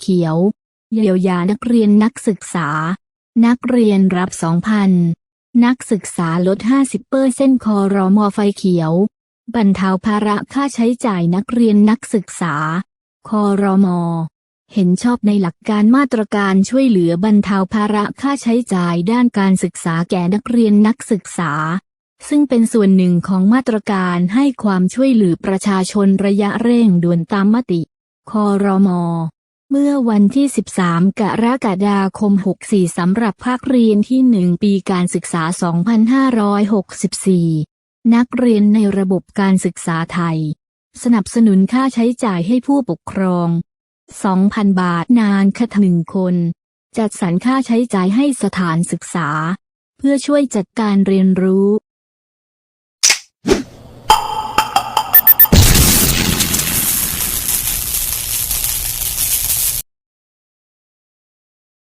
เขียวเยียวยานักเรียนนักศึกษา นักเรียนรับ 2,000 นักศึกษาลด 50เปอร์เซ็นต์คอรมอไฟเขียว บรรเทาภาระค่าใช้จ่ายนักเรียนนักศึกษา คอรมอ เห็นชอบในหลักการมาตรการช่วยเหลือบรรเทาภาระค่าใช้จ่ายด้านการศึกษาแก่นักเรียนนักศึกษา ซึ่งเป็นส่วนหนึ่งของมาตรการให้ความช่วยเหลือประชาชนระยะเร่งด่วนตามมติ คอรมอ เมื่อวันที่ 13 กรกฎาคม 64 สำหรับภาคเรียนที่ 1 ปีการศึกษา 2564 นักเรียนในระบบการศึกษาไทย สนับสนุนค่าใช้จ่ายให้ผู้ปกครอง 2,000 บาทนานค่ะหนึ่งคน จัดสรรค่าใช้จ่ายให้สถานศึกษา เพื่อช่วยจัดการเรียนรู้